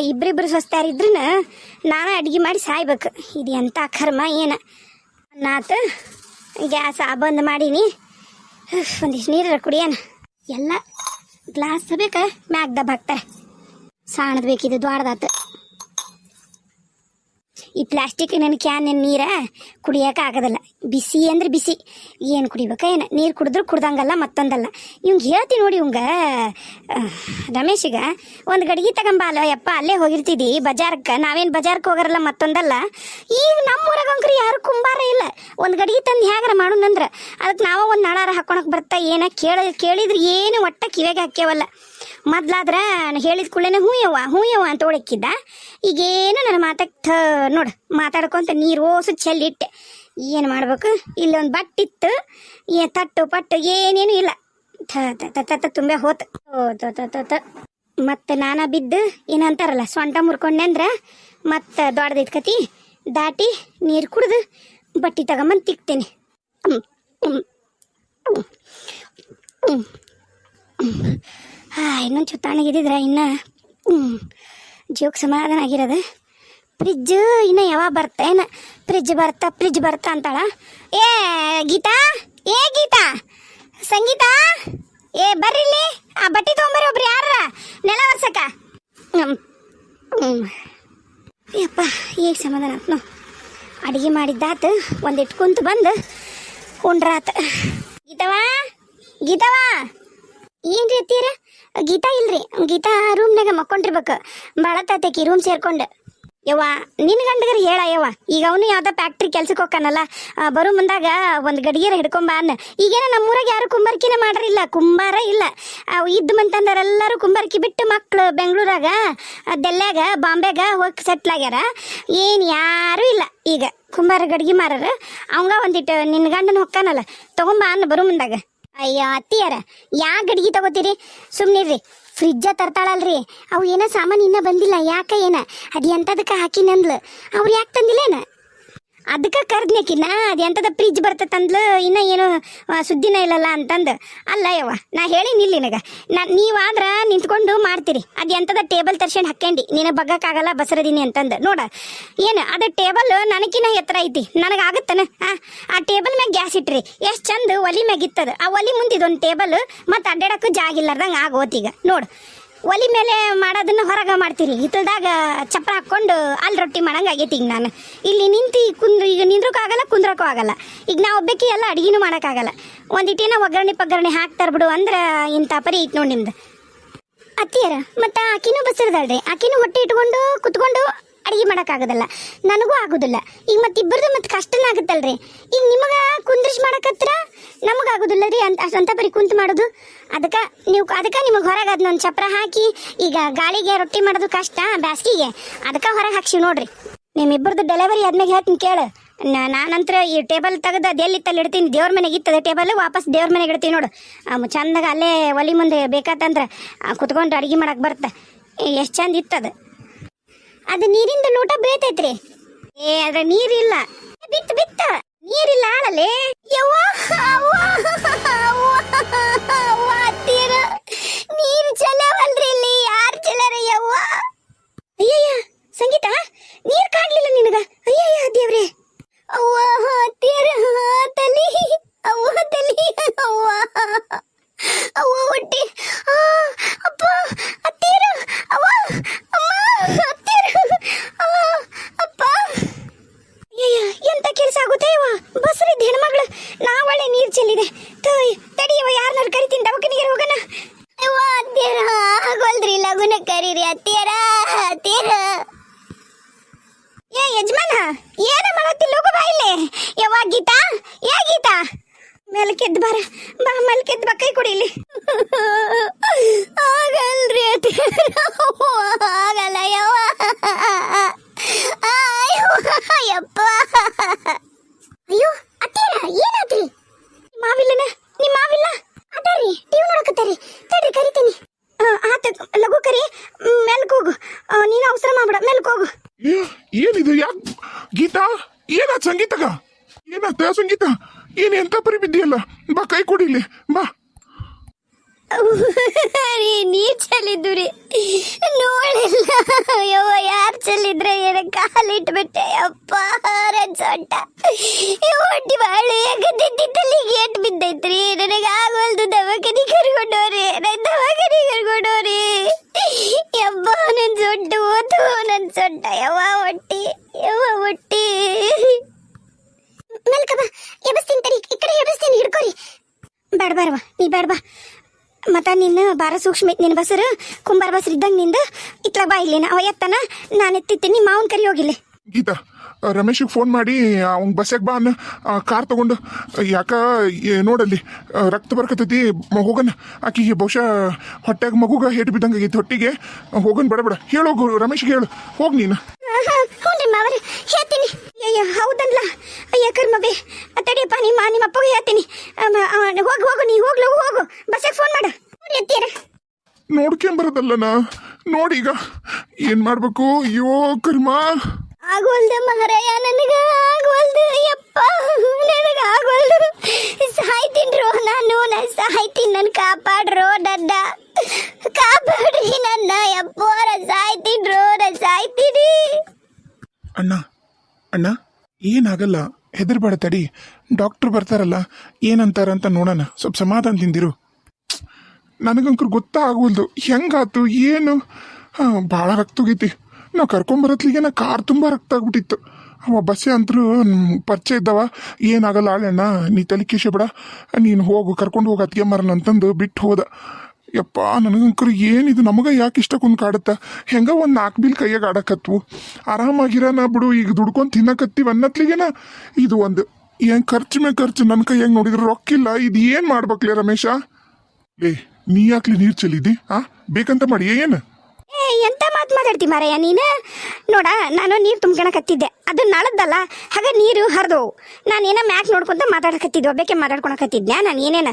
ಇಬ್ರಿಬ್ರು ಸ್ವಸ್ಥರಿದ್ರೂ ನಾನು ಅಡ್ಗೆ ಮಾಡಿ ಸಾಯ್ಬೇಕು. ಇದು ಎಂಥ ಕರ್ಮ ಏನು? ನಾತು ಗ್ಯಾಸ್ ಆ ಬಂದ್ ಮಾಡೀನಿ. ಒಂದಿಷ್ಟು ನೀರ ಕುಡಿಯೋಣ. ಎಲ್ಲ ಗ್ಲಾಸ್ ಬೇಕಾ? ಮ್ಯಾಗ್ದ ಬಾಕ್ತಾರೆ ಸಾಣದ್ ಬೇಕಿದು ದ್ವಾರದಾತು ಈ ಪ್ಲಾಸ್ಟಿಕ್ ನನ್ನ ಕ್ಯಾನ್ ನೀರ ಕುಡಿಯೋಕೆ ಆಗೋದಿಲ್ಲ. ಬಿಸಿ ಅಂದ್ರೆ ಬಿಸಿ. ಏನು ಕುಡಿಬೇಕ ಏನು? ನೀರು ಕುಡಿದ್ರು ಕುಡ್ದಂಗಲ್ಲ ಮತ್ತೊಂದಲ್ಲ. ಇವಂಗೆ ಹೇಳ್ತೀನಿ ನೋಡಿ ಇವಂಗ ರಮೇಶಿಗ, ಒಂದು ಗಡಿಗೆ ತಗೊಂಬಾಲ ಯಪ್ಪ, ಅಲ್ಲೇ ಹೋಗಿರ್ತಿದ್ದಿ ಬಜಾರ್ಕ್ಕೆ ನಾವೇನು ಬಜಾರ್ಕ್ಕೆ ಹೋಗಾರಲ್ಲ ಮತ್ತೊಂದಲ್ಲ. ಈಗ ನಮ್ಮ ಅಂಕ್ರಿ ಯಾರು ಕುಂಬಾರ ಇಲ್ಲ. ಒಂದು ಗಡಿಗೆ ತಂದು ಹೇಗಾರ ಮಾಡೋಣಂದ್ರೆ ಅದಕ್ಕೆ ನಾವು ಒಂದು ನಳಾರ ಹಾಕೊಳಕ್ ಬರ್ತಾ ಏನ ಕೇಳ ಕೇಳಿದ್ರೆ ಏನು ಒಟ್ಟ ಕಿವಿಗೆ ಹಾಕ್ಯವಲ್ಲ. ಮೊದ್ಲಾದ್ರ ಹೇಳಿದ ಕೂಡಲೇ ಹ್ಞೂ ಹೂಯವ್ವ ಹ್ಞೂ ಯವ್ವ ಅಂತ ಓಡಕ್ಕಿದ್ದ ಈಗೇನು ನನ್ನ ಮಾತಕ್ಕೆ ಥ ನೋಡು ಮಾತಾಡ್ಕೊಂತ ನೀರು ಓಸು ಚೆಲ್ಲಿಟ್ಟೆ. ಏನು ಮಾಡ್ಬೇಕು? ಇಲ್ಲೊಂದು ಬಟ್ಟಿತ್ತು. ಏ ತಟ್ಟು ಪಟ್ಟು ಏನೇನು ಇಲ್ಲ. ಥ ತ ತುಂಬೆ ಹೋತು. ತ ಮತ್ತೆ ನಾನ ಬಿದ್ದು ಏನಂತಾರಲ್ಲ ಸೊಂಟ ಮುರ್ಕೊಂಡೆ ಅಂದ್ರೆ ಮತ್ತೆ ದೊಡ್ಡದೈತ್ ದಾಟಿ ನೀರು ಕುಡ್ದು ಬಟ್ಟಿ ತಗೊಂಬಂದು ತಿಕ್ತೇನೆ. ಹ್ಮ್, ಹ್ಮ್, ಹ್ಮ್, ಹ್ಮ್. ಹಾ ಇನ್ನೊಂದು ಚೂರು ತಣ್ಣಗಿದ್ದಿದ್ರೆ ಇನ್ನು ಜೀವಕ್ಕೆ ಸಮಾಧಾನ ಆಗಿರೋದು. ಫ್ರಿಜ್ ಇನ್ನು ಯಾವಾಗ ಬರ್ತ, ಏನು ಫ್ರಿಜ್ ಬರ್ತಾ ಫ್ರಿಜ್ ಬರ್ತಾ ಅಂತಾಳ. ಏ, ಗೀತಾ ಏ, ಗೀತಾ, ಸಂಗೀತ, ಏ, ಬರ್ರಿ ಇಲ್ಲಿ. ಆ ಬಟ್ಟೆ ತೊಗೊಂಬರ್ರಿ ಒಬ್ರು ಯಾರ? ನೆಲ ಒರ್ಸಕ. ಯಪ್ಪ ಈಗ ಸಮಾಧಾನ. ಆತ್ನು ಅಡುಗೆ ಮಾಡಿದ್ದಾತು ಒಂದಿಟ್ಟು ಕುಂತು ಬಂದು, ಉಂಡ್ರಾತ. ಗೀತವಾ ಗೀತವಾ? ಏನ್ರಿ ಅತ್ತೀರ ಗೀತಾ ಇಲ್ರಿ. ಗೀತಾ ರೂಮ್ನಾಗ ಮಕ್ಕೊಂಡಿರ್ಬೇಕು. ಭಾಳ ತಾತೇಕಿ ರೂಮ್ ಸೇರ್ಕೊಂಡು. ಯವ್ವ ನಿನ್ನ ಗಂಡಗರ ಹೇಳ ಯವ್ವ. ಈಗ ಅವನು ಯಾವ್ದೋ ಫ್ಯಾಕ್ಟ್ರಿ ಕೆಲ್ಸಕ್ಕೆ ಹೋಗ್ತಾನಲ್ಲ ಬರು ಮುಂದಾಗ ಒಂದು ಗಡಿಗೆರ ಹಿಡ್ಕೊಂಬ ಅನ್ನ. ಈಗೇನ ನಮ್ಮೂರಾಗ ಯಾರು ಕುಂಬಾರ್ಕಿನ ಮಾಡ್ರಿಲ್ಲ. ಕುಂಬಾರ ಇಲ್ಲ. ಇದ್ದು ಮಂತಂದರೆಲ್ಲರೂ ಕುಂಬಾರ್ಕಿ ಬಿಟ್ಟು ಮಕ್ಕಳು ಬೆಂಗಳೂರಾಗ ಡೆಲ್ಯಾಗ ಬಾಂಬೆಗ ಹೋಗಿ ಸೆಟ್ಲ್ ಆಗ್ಯಾರ. ಏನು ಯಾರೂ ಇಲ್ಲ. ಈಗ ಕುಂಬಾರ ಗಡಿಗೆ ಮಾರರು. ಅವಂಗ ಒಂದಿಟ್ಟು ನಿನ್ನ ಗಂಡನ ಹೊಕ್ಕಾನಲ್ಲ ತಗೊಂಬ ಅನ್ನ ಬರೋ ಮುಂದಾಗ. ಅಯ್ಯೋ, ಅತ್ತಿಯರ, ಯಾ ಗಡಿಗೆ ತಗೋತೀರಿ? ಸುಮ್ಮನಿರ್ರಿ ಫ್ರಿಜ್ಜ ತರ್ತಾಳಲ್ರಿ. ಅವು ಏನೋ ಸಾಮಾನು ಇನ್ನೂ ಬಂದಿಲ್ಲ, ಯಾಕ ಏನ? ಅದು ಎಂಥದಕ್ಕೆ ಹಾಕಿನಂದ್ಲು ಅವ್ರು ಯಾಕೆ ತಂದಿಲ್ಲೇನ? ಅದಕ್ಕೆ ಕರ್ದ್ನೇಕಿನ್ನ ಅದು ಎಂಥದ ಫ್ರಿಜ್ ಬರ್ತದಂದ್ಲು ಇನ್ನೂ ಏನು ಸುದ್ದಿನ ಇಲ್ಲಲ್ಲ ಅಂತಂದು. ಅಲ್ಲ ಯವ್ವ, ನಾ ಹೇಳಿ ನಿಲ್ಲಿ ನಿನಗ. ನಾ ನೀವಾದ್ರ ನಿಂತ್ಕೊಂಡು ಮಾಡ್ತೀರಿ. ಅದು ಎಂಥದ ಟೇಬಲ್ ತರ್ಸ್ಕೊಂಡು ಹಾಕ್ಯಂಡಿ. ನೀನು ಬಗ್ಗಕ್ಕಾಗಲ್ಲ, ಬಸರದೀನಿ ಅಂತಂದು. ನೋಡ, ಏನು, ಅದು ಟೇಬಲ್ ನನಕಿನ ಎತ್ತರ ಐತಿ. ನನಗೆ ಆಗುತ್ತನ ಆ ಟೇಬಲ್ ಮ್ಯಾಗ ಗ್ಯಾಸ್ ಇಟ್ರಿ. ಎಷ್ಟು ಚಂದ ಒಲಿ ಮ್ಯಾಗ ಇತ್ತದ. ಆ ಒಲಿ ಮುಂದಿದೊಂದು ಟೇಬಲ್ ಮತ್ತು ಅಡ್ಡಾಡೋಕ್ಕೂ ಜಾಗ ಇಲ್ಲಾರ್ದಂಗೆ ಆಗೋತೀಗ ನೋಡು ಒಲಿ ಮೇಲೆ ಮಾಡೋದನ್ನ ಹೊರಗೆ ಮಾಡ್ತೀರಿ. ಹಿತ್ತಲ್ದಾಗ ಚಪ್ರ ಹಾಕ್ಕೊಂಡು ಅಲ್ಲಿ ರೊಟ್ಟಿ ಆಗೈತಿ ಈಗ ನಾನು. ಇಲ್ಲಿ ನಿಂತು ಕುಂದ್ರ ಈಗ ನಿಂದ್ರಕ್ಕೂ ಆಗಲ್ಲ, ಕುಂದ್ರಕ್ಕೂ ಆಗಲ್ಲ. ಈಗ ನಾವು ಒಬ್ಬಕ್ಕೆ ಎಲ್ಲ ಅಡುಗೆನೂ ಮಾಡೋಕ್ಕಾಗಲ್ಲ ಒಂದಿಟ್ಟಿನ ಒಗ್ಗರಣೆ ಪಗ್ಗರಣೆ ಹಾಕ್ತಾರ ಬಿಡು ಅಂದ್ರೆ ಇಂಥ ಪರಿ ಇಟ್ ನೋಡಿ ನಿಮ್ದು. ಅತ್ತಿಯರ, ಮತ್ತು ಆಕಿನೂ ಬಸರದಳ್ರಿ. ಆಕಿನೂ ಹೊಟ್ಟೆ ಇಟ್ಕೊಂಡು ಕುತ್ಕೊಂಡು ಅಡಿಗೆ ಮಾಡೋಕ್ಕಾಗೋದಿಲ್ಲ. ನನಗೂ ಆಗೋದಿಲ್ಲ. ಈಗ ಮತ್ತೆ ಮತ್ತು ಕಷ್ಟನ ಆಗುತ್ತಲ್ರಿ. ಈಗ ನಿಮಗೆ ಕುಂದ್ರಿಸಿ ನಮಗೆ ಆಗೋದಿಲ್ಲ ರೀ ಅಂತ ಅಂತ ಬರೀ ಕುಂತು ಮಾಡೋದು. ಅದಕ್ಕೆ ನೀವು ಅದಕ್ಕೆ ನಿಮಗೆ ಹೊರಗೆ ಅದನ್ನೊಂದು ಚಪ್ರ ಹಾಕಿ ಈಗ ಗಾಳಿಗೆ ರೊಟ್ಟಿ ಮಾಡೋದು ಕಷ್ಟ ಬ್ಯಾಸ್ಗಿಗೆ. ಅದಕ್ಕೆ ಹೊರಗೆ ಹಾಕ್ಸಿವಿ ನೋಡ್ರಿ. ನಿಮ್ಮಿಬ್ಬರದ್ದು ಡೆಲಿವರಿ ಆದ್ಮೇಲೆ ಹೇಳ್ತೀನಿ ಕೇಳು. ನಾನಂತರ ಈ ಟೇಬಲ್ ತೆಗೆದು ಅದು ಎಲ್ಲಿತ್ತಲ್ಲಿ ಇಡ್ತೀನಿ? ದೇವ್ರ ಮನೆಗೆ ಇತ್ತದ ಟೇಬಲ್ ವಾಪಸ್ ದೇವ್ರ ಮನೆಗೆ ಇಡ್ತೀನಿ ನೋಡು. ಚಂದಾಗ ಅಲ್ಲೇ ಒಲಿ ಮುಂದೆ ಬೇಕಾತಂದ್ರೆ ಕುತ್ಕೊಂಡು ಅಡಿಗೆ ಮಾಡಕ್ಕೆ ಬರುತ್ತೆ ಎಷ್ಟು ಚಂದ ಇತ್ತದ? ಅದು ನೀರಿಂದ ಲೋಟ ಬೀಳ್ತೈತ್ರಿ. ಏ ಅದ್ರ ನೀರಿಲ್ಲ. ಬಿತ್ತು, ಬಿತ್ತ. ನೀರಿಲ್ಲ ಆಳಲೆ. ಯವ್ವಾ ಅತ್ತೀರ ನೀರು ಚಲವಲ್ರಿ ಇಲ್ಲಿ. ಯಾರು ಚಲರ ಯವ್ವ? ಅಯ್ಯಯ್ಯ, ಸಂಗೀತ, ನೀರ್ ಕಾಣ್ಲಿಲ್ಲ ನಿನಗ. ಅಯ್ಯಯ್ಯ ದೇವ್ರೆ ಅವ್ವ ಅತ್ತೀರ ತಲಿ. ಅವ್ವ ತಲಿ. ಅವ್ವ ಅವ್ವ, ಹೊಟ್ಟೆ ಆ, ಅಪ್ಪ ಅತ್ತೀರ ಅವ್ವ ಅಮ್ಮ ಅತ್ತೀರ ಆ, ಅಪ್ಪ ಅಯ್ಯಯ್ಯ ಎಂತ ಕೆಲಸ ಆಗುತ್ತೆ ಇವ ಬಸ್ರಿದ್ದ ಹೆಣ್ಮಗಳು ನಾವಳೆ ನೀರ್ ಚೆಲ್ಲಿದೆ ತೋಯ್ ತಡಿಯವ ಯಾರನ್ನಾರು ಕರಿತೀನಿ ದವಾಖಾನಿಗೆ ಹೋಗೋಣ ಅವ್ವ ಅತ್ತೀರ ಆಗೋಲ್ರಿ ಲಗುನ ಅತ್ತೀರ ಅತ್ತೀರ ಏ, ಯಜಮಾನ, ಏನ ಮಾಡತ್ತಿಲ್ಲ ಹೋಗು ಬಾ ಇಲ್ಲಿ. ಗೀತಾ? ಏ, ಗೀತಾ? ಮೇಲಕ್ಕೆದ್ದು ಬಾರ. ಬಾ ಮೇಲಕ್ಕೆದ್ದು ಬಾ, ಕೈ ಕುಡಿಲಿ ಆಗಲ್ರಿ ಆಗಲ್ಲ ಯವ್ವ. ಯಪ್ಪ ಅಯ್ಯೋ ಅತ್ತೀರ ಏನಾದ್ರಿ ಮಾವಿಲ್ಲನ ನಿಮ್ಮ ಮಾವಿಲ್ಲ ಅದಾರಿ ಟಿವಿ ನೋಡಕತ್ತಾರಿ ತಡ್ರಿ ಕರಿತೀನಿ ಆ, ಆತ ಲಘು ಕರಿ ಮೆಲ್ಕ್ ಹೋಗು ಆ, ನೀನು ಅವಸರ ಮಾಡ್ಬೇಡ ಮೆಲ್ಕ್ ಹೋಗು ಏ, ಏನಿದು ಯಾಕ್ ಗೀತಾ ಏನಾತ್ ಸಂಗೀತಗ ಏನಾತ ಸಂಗೀತ ಏನ್ ಎಂತ ಪರಿ ಬಿದ್ದಿಯಲ್ಲ ಬಾ, ಕೈ ಕೊಡಿಲಿ ಬಾ. ರೀ ನೀ ಚೆಲ್ಲಿದ್ದು ರೀ ನೋಡಿಲ್ಲ. ಯವ್ವ, ಯಾರು ಚೆಲ್ಲಿದ್ರೆ ಏನ ಕಾಲಿಟ್ಬಿಟ್ಟೆ? ಅಪ್ಪ ಸೊಂಟ. ಹೊಟ್ಟಿ ಬಾಳೆ ಗದ್ದಿದ್ದಲ್ಲಿ ಏಟ್ ಬಿದ್ದೈತ್ರಿ. ನನಗೆ ಆಗೋಲ್ದು ದವಾಖಾನಿ ಕರ್ಕೊಂಡವ್ರಿ ನನ್ ದವಾಖಾನಿ ಕರ್ಕೊಂಡವ್ರಿ ಯವ್ವ ನನ್ ಸೊಂಟ ಓದು ನನ್ ಸೊಂಟ ಯವ್ವ ಹೊಟ್ಟಿ ಯವ್ವ ಹೊಟ್ಟಿ ಮಲ್ಕಬ ಎಬಸ್ತೀನಿ ತಡಿ ಈ ಕಡೆ ಎಬಸ್ತೀನಿ ಹಿಡ್ಕೊರಿ ಬೇಡ ಬೇಡವ ನೀ ಬೇಡ ಬಾ ಮತ್ತ ನಿನ್ನ ಬಾರ ಸೂಕ್ಷ್ಮ ಐತಿ ನಿನ್ನ ಬಸರು ಕುಂಬಾರ ಬಸರು ಇದ್ದಂಗೆ ನಿಂದ ಇತ್ಲ ಬಾ ಇಲ್ಲಿ ಅವ ಎತ್ತನ ನಾನು ಎತ್ತಿತ್ತೀನಿ ಮಾವನ್ ಕರಿ ಹೋಗಿಲ್ಲ. ಗೀತಾ ರಮೇಶಿಗೆ ಫೋನ್ ಮಾಡಿ ಅವ್ನ ಬಸ್ಸಾಗ ಬಾ ಅನ್ನ ಕಾರ್ ತಗೊಂಡು. ಯಾಕ ನೋಡಲ್ಲಿ ರಕ್ತ ಬರ್ಕತೈತಿ ಮಗುಗನ್ ಆಕಿ ಆಕಿಗೆ ಬಹುಶಃ ಹೊಟ್ಟೆಗೆ ಮಗುಗ ಹೇಟ್ ಬಿದ್ದಂಗೆ ಆಗೈತಿ ಹೊಟ್ಟಿಗೆ. ಹೋಗನ್ ಬೇಡ ಬೇಡ. ಹೇಳೋಗು ರಮೇಶ್ಗೆ ಹೇಳು. ಹೋಗ್ ನೀನು. ಹ್ಞೂ ಮಾವರ ಹೇಳ್ತೀನಿ. ಅಯ್ಯ ಹೌದನ್ಲ ಅಯ್ಯ ಕರ್ಮವೇ. ತಡಿಯಪ್ಪ ನಿಮ್ಮ ನಿಮ್ಮ ಅಪ್ಪಗೆ ಹೇಳ್ತೀನಿ. ಹೋಗಿ ಹೋಗು ಬಸ್ಸಾಗ ಫೋನ್ ಮಾಡು ಫೋನ್ ಎತ್ತೀರ ನೋಡ್ಕೊಂಬರದಲ್ಲನ ನೋಡೀಗ ಏನ್ ಮಾಡ್ಬೇಕು? ಅಯ್ಯೋ ಕರ್ಮ. ಆಗೋಲ್ದು ಮಹಾರಾಯ ನನಗ ಆಗೋಲ್ದು ಯಪ್ಪ ನನಗ ಆಗೋಲ್ದು. ಸಾಯ್ತೀನ್ರು ನಾನು ನಾನು ಸಾಯ್ತೀನಿ ನನ್ನ ಕಾಪಾಡ್ರು ನನ್ನ ಕಾಪಾಡ್ರಿ ನನ್ನ ಯಪ್ಪ ಸಾಯ್ತೀನ್ರು ನಾನು ಸಾಯ್ತೀನಿ ಅಣ್ಣ ಅಣ್ಣ ಏನಾಗಲ್ಲ. ಹೆದರ್ಬೇಡ ತಡಿ. ಡಾಕ್ಟ್ರ್ ಬರ್ತಾರಲ್ಲ ಏನಂತಾರಂತ ನೋಡೋಣ. ಸ್ವಲ್ಪ ಸಮಾಧಾನದಿಂದಿರು ನನಗಂಕರು ಗೊತ್ತಾಗವಲ್ದು ಹೆಂಗಾತು, ಏನು? ಭಾಳ ರಕ್ತ ಹೋಗೈತಿ ನಾವು ಕರ್ಕೊಂಬರತ್ಲಿಗೆ ನಾ ಕಾರ್ ತುಂಬ ರಕ್ತ ಆಗ್ಬಿಟ್ಟಿತ್ತು. ಅವ ಬಸ್ಸೆ ಅಂತರೂ ಪರಿಚಯ ಇದ್ದವ. ಏನಾಗಲ್ಲ ಆಳೆಣ್ಣ ನೀ ತಲೆ ಬಿಡ ನೀನು ಹೋಗು, ಕರ್ಕೊಂಡು ಹೋಗಿ, ಅತ್ತಿಗೆ ಮರನ ಅಂತಂದು ಬಿಟ್ಟು ಹೋದ. ಯಪ್ಪ ನನಗಂಕರು ಏನಿದು, ನಮಗೆ ಯಾಕೆ ಇಷ್ಟಕ್ಕೊಂದು ಕಾಡುತ್ತ? ಹೆಂಗ ಒಂದು ನಾಲ್ಕು ಬಿಲ್ ಕೈಯಾಗ ಆಡಕತ್ವು. ಆರಾಮಾಗಿರೋಣ ಬಿಡು, ಈಗ ದುಡ್ಕೊಂಡು ತಿನ್ನಕತ್ತೀವಿ ಅನ್ನತ್ಲಿಗೆನ ಇದು ಒಂದು, ಏನು ಖರ್ಚು ಮೇಲೆ ಖರ್ಚು ನನ್ನ ಕೈಯಾಗ ನೋಡಿದ್ರೆ ರೊಕ್ಕಿಲ್ಲ. ಇದು ಏನು ಮಾಡ್ಬೇಕಲ್ಲ ರಮೇಶ? ಏ ನೀ ಯಾಕ್ಲಿ ನೀರು ಚೆಲ್ಲಿದ್ದಿ ಆ? ಬೇಕಂತ ಮಾಡಿ ಏನು? ಎಂತ ಮಾತು ಮಾತಾಡ್ತಿ ಮಾರಯ್ಯ ನೀನು? ನೋಡ, ನಾನು ನೀರು ತುಂಬ್ಕೊಳಕತ್ತಿದ್ದೆ ಅದು ನಳದ್ದಲ್ಲ, ಹಾಗ ನೀರು ಹರಿದವು. ನಾನು ಏನೋ ಮ್ಯಾಕ್ ನೋಡ್ಕೊಂತ ಮಾತಾಡಕತ್ತಿದ್ದೆ ಒಬ್ಬಕ್ಕೆ ಮಾತಾಡ್ಕೊಳಕತ್ತಿದ್ದೆ ನಾನು ಏನೇನ.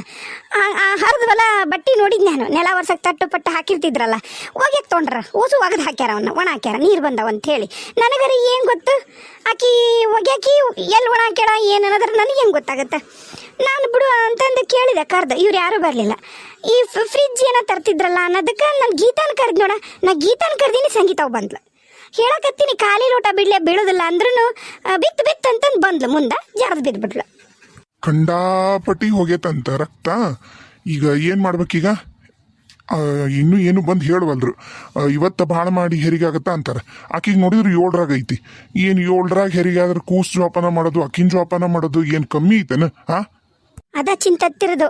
ಹರಿದ್ವಲ್ಲ, ಬಟ್ಟಿ ನೋಡಿದ್ ನಾನು. ನೆಲ ವರ್ಷಕ್ಕೆ ತಟ್ಟು ಪಟ್ಟು ಹಾಕಿರ್ತಿದ್ರಲ್ಲ. ಹೋಗಿ ತೊಂಡ್ರ? ಓಸು ಒಗದು ಹಾಕ್ಯಾರ ಅವನ್ನ ಒಣ ಹಾಕ್ಯಾರ, ನೀರು ಬಂದವ ಅಂತ ಹೇಳಿ ನನಗರ ಏನು ಗೊತ್ತು? ಆಕಿ ಒಗ್ಯಾಕಿ ಎಲ್ಲಿ ಒಣ ಹಾಕ್ಯಾಳ, ಏನು ಅನ್ನೋದ್ರ ನನಗೆ ಹೆಂಗೆ ಗೊತ್ತಾಗುತ್ತೆ? ನಾನು ಬಿಡು ಅಂತಂದು ಕೇಳಿದೆ ಕರ್ದು. ಇವ್ರು ಯಾರೂ ಬರಲಿಲ್ಲ. ಈ ಫ್ರಿಜ್ ಏನೋ ತರ್ತಿದ್ರಲ್ಲ ಅನ್ನೋದಕ್ಕೆ ನಾನು ಗೀತಾನ ಕರೆದ್ ನೋಡ. ನಾ ಗೀತಾನ ಕರ್ದಿನಿ ಸಂಗೀತ ಬಂದ್ಲು. ಹೇಳಕತ್ತೀನಿ ಖಾಲಿ ಲೋಟ ಬಿಡ್ಲೆ ಬೀಳೋದಿಲ್ಲ ಅಂದ್ರೂ ಬಿತ್ತು ಬಿತ್ತು ಅಂತಂದು ಬಂದ್ಲು. ಮುಂದೆ ಜರ್ದು ಬಿದ್ಬಿಟ್ಲು. ಖಂಡಾಪಟ್ಟಿ ಹೋಗೈತಂತ ರಕ್ತ. ಈಗ ಏನು ಮಾಡ್ಬೇಕೀಗ? ಇನ್ನೂ ಏನು ಬಂದು ಹೇಳುವಲ್ರು. ಇವತ್ತ ಭಾಳ ಮಾಡಿ ಹೆರಿಗೆ ಆಗತ್ತ ಅಂತಾರೆ. ಆಕಿಗೆ ನೋಡಿದ್ರೆ ಏಳ್ರಾಗ ಐತಿ. ಏನು ಏಳ್ರಾಗ ಹೆರಿಗೆ ಆದ್ರೆ ಕೂಸ್ ಜೋಪಾನ ಮಾಡೋದು ಅಕ್ಕಿನ ಜೋಪಾನ ಮಾಡೋದು ಏನು ಕಮ್ಮಿ ಐತೆನ ಹಾ ಅದ ಚಿಂತತ್ತಿರೋದು.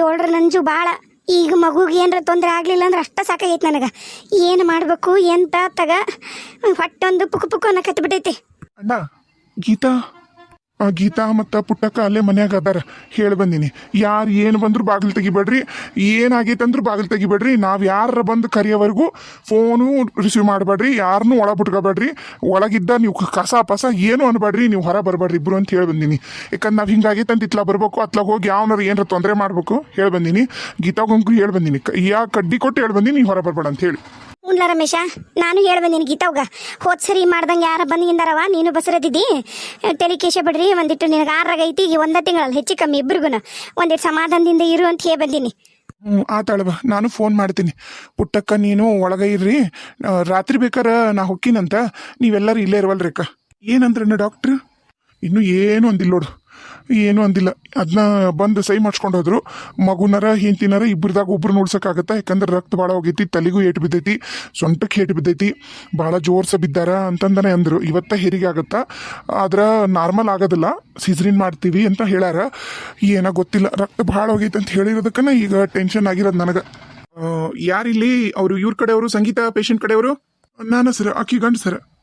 ಏಳ್ರ ನಂಜು ಭಾಳ ಈಗ ಮಗುಗೆ ಏನರ ತೊಂದರೆ ಆಗಲಿಲ್ಲ ಅಂದ್ರೆ ಅಷ್ಟ ಸಾಕಾಗೈತೆ ನನಗೆ. ಏನು ಮಾಡಬೇಕು, ಎಂತ ತಗ, ಹೊಟ್ಟೊಂದು ಪುಕ್ಕು ಪುಕ್ಕು ಅನ್ನಕತ್ತಿ ಬಿಟ್ಟೈತಿ ಅಣ್ಣ, ಗೀತಾ. ಗೀತಾ ಮತ್ತು ಪುಟ್ಟಕ್ಕ ಅಲ್ಲೇ ಮನ್ಯಾಗ ಅದಾರ. ಹೇಳಿ ಬಂದೀನಿ. ಯಾರು ಏನು ಬಂದರೂ ಬಾಗಿಲು ತೆಗಿಬೇಡ್ರಿ. ಏನಾಗೈತೆ ಬಾಗಿಲು ತೆಗಿಬೇಡ್ರಿ. ನಾವು ಯಾರ ಬಂದು ಕರೆಯೋವರೆಗೂ ಫೋನು ರಿಸೀವ್ ಮಾಡಬೇಡ್ರಿ. ಯಾರನ್ನೂ ಒಳ ಬಿಟ್ಕೋಬೇಡ್ರಿ ಒಳಗಿದ್ದ ನೀವು ಕಸ ಪಸ ಏನು ಅನ್ಬೇಡ್ರಿ. ನೀವು ಹೊರ ಬರಬೇಡ್ರಿ ಇಬ್ಬರು ಅಂತ ಹೇಳಿ ಬಂದೀನಿ. ಯಾಕಂದ್ರೆ ನಾವು ಹಿಂಗಾಗೈತೆ ಅಂತ ಇತ್ಲ ಬರಬೇಕು, ಅತ್ಲಾಗ ಹೋಗಿ ಯಾವನಾರು ಏನಾರು ತೊಂದರೆ ಮಾಡಬೇಕು ಹೇಳಿ ಬಂದೀನಿ. ಗೀತಾಗಂಕು ಹೇಳಿ ಬಂದೀನಿ. ಯಾ ಕಡ್ಡಿ ಕೊಟ್ಟು ಹೇಳಿ ಬಂದೀನಿ, ನೀವು ಹೊರ ಬರಬೇಡ ಅಂತ ಹೇಳಿ. ಉನ್ಲ ರಮೇಶ, ನಾನು ಹೇಳ್ಬೆ ನಿನ್ ಗೀತಾವ್ಗ ಹೋದ್ ಸರಿ ಮಾಡ್ದಂಗೆ ಯಾರ ಬಂದಿಂದಾರವ ನೀನು ಬಸರದಿದ್ದಿ? ತಲೆ ಕೇಶ ಬಿಡ್ರಿ, ಒಂದಿಟ್ಟು ನಿನಗೆ ಆರಾಗ ಐತಿ, ಈಗ ಒಂದ ತಿಂಗಳಲ್ಲಿ ಹೆಚ್ಚು ಕಮ್ಮಿ ಇಬ್ರಿಗೂ ಒಂದಿಟ್ಟು ಸಮಾಧಾನದಿಂದ ಇರು ಅಂತ ಹೇಳಿ ಬಂದೀನಿ. ಹ್ಞೂ ಆತಾಳವ ನಾನು ಫೋನ್ ಮಾಡ್ತೀನಿ. ಪುಟ್ಟಕ್ಕ, ನೀನು ಒಳಗ ಇರ್ರಿ ರಾತ್ರಿ ಬೇಕಾರ ನಾ ಹೊಕ್ಕಿನಂತ, ನೀವೆಲ್ಲರೂ ಇಲ್ಲೇ ಇರವಲ್ರಿ ಅಕ್ಕ ಏನಂದ್ರಣ್ಣ ಡಾಕ್ಟ್ರ್? ಇನ್ನೂ ಏನು ಅಂದಿಲ್ಲ ನೋಡು. ಏನು ಅಂದಿಲ್ಲ. ಅದನ್ನ ಬಂದು ಸೈ ಮಾಡಿಸ್ಕೊಂಡು ಹೋದ್ರು ಮಗುನರ ಹೆಂತಿನರ ಇಬ್ಬರದಾಗ ಒಬ್ರು ನೋಡ್ಸೋಕ್ಕಾಗತ್ತಾ? ಯಾಕಂದ್ರೆ ರಕ್ತ ಭಾಳ ಹೋಗೈತಿ, ತಲೆಗೂ ಏಟು ಬಿದ್ದೈತಿ, ಸೊಂಟಕ್ಕೆ ಏಟು ಬಿದ್ದೈತಿ ಭಾಳ ಜೋರ್ಸ ಬಿದ್ದಾರ ಅಂತಂದನೆ ಅಂದರು. ಇವತ್ತ ಹೆರಿಗೆ ಆಗತ್ತಾ? ಆದ್ರೆ ನಾರ್ಮಲ್ ಆಗೋದಿಲ್ಲ. ಸೀಸರಿನ್ ಮಾಡ್ತೀವಿ ಅಂತ ಹೇಳಾರ ಏನೋ ಗೊತ್ತಿಲ್ಲ. ರಕ್ತ ಭಾಳ ಹೋಗೈತೆ ಅಂತ ಹೇಳಿರೋದಕ್ಕನ ಈಗ ಟೆನ್ಷನ್ ಆಗಿರೋದು ನನಗೆ. ಯಾರಿಲ್ಲಿ? ಅವರು ಇವ್ರ ಕಡೆಯವರು, ಸಂಗೀತ ಪೇಷಂಟ್ ಕಡೆಯವರು? ನಾನು ಸರ್, ಅಕ್ಕಿ ಗಂಡು ಸರ್.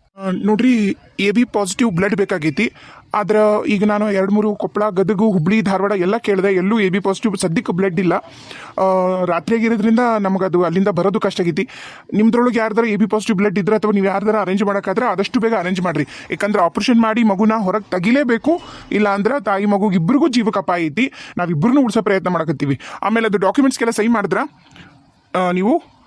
ನೋಡ್ರಿ ಎ ಬಿ ಪಾಸಿಟಿವ್ ಬ್ಲಡ್ ಬೇಕಾಗೈತಿ. ಆದ್ರೆ ಈಗ ನಾನು ಎರಡು ಮೂರು ಕೊಪ್ಪಳ ಗದಗು ಹುಬ್ಳಿ ಧಾರವಾಡ ಎಲ್ಲ ಕೇಳಿದೆ ಎಲ್ಲೂ ಎ ಬಿ ಪಾಸಿಟಿವ್ ಸದ್ಯಕ್ಕೆ ಬ್ಲಡ್ ಇಲ್ಲ. ಆ, ರಾತ್ರಿ ಆಗಿರೋದ್ರಿಂದ ನಮಗೆ ಅದು ಅಲ್ಲಿಂದ ಬರೋದು ಕಷ್ಟ ಆಗೈತಿ. ನಿಮ್ದ್ರೊಳಗೆ ಯಾರ್ದಾರ ಎ ಬಿ ಪಾಸಿಟಿವ್ ಬ್ಲಡ್ ಇದ್ರೆ ಅಥವಾ ನೀವು ಯಾರ್ದಾರ ಅರೇಂಜ್ ಮಾಡೋಕ್ಕಾದ್ರೆ ಆದಷ್ಟು ಬೇಗ ಅರೇಂಜ್ ಮಾಡ್ರಿ. ಯಾಕಂದ್ರೆ ಆಪರೇಷನ್ ಮಾಡಿ ಮಗುನ ಹೊರಗೆ ತೆಗಿಲೇಬೇಕು ಇಲ್ಲ ಅಂದ್ರೆ ತಾಯಿ ಮಗುಗೆ ಇಬ್ಬರಿಗೂ ಜೀವಕ್ಕೆ ಅಪಾಯ ಐತಿ ನಾವಿಬ್ಬರನ್ನೂ ಉಳಿಸೋ ಪ್ರಯತ್ನ ಮಾಡಕತ್ತೀವಿ. ಆಮೇಲೆ ಅದು ಡಾಕ್ಯುಮೆಂಟ್ಸ್ಗೆಲ್ಲ ಸಹಿ ಮಾಡಿದ್ರ? ನೀವು?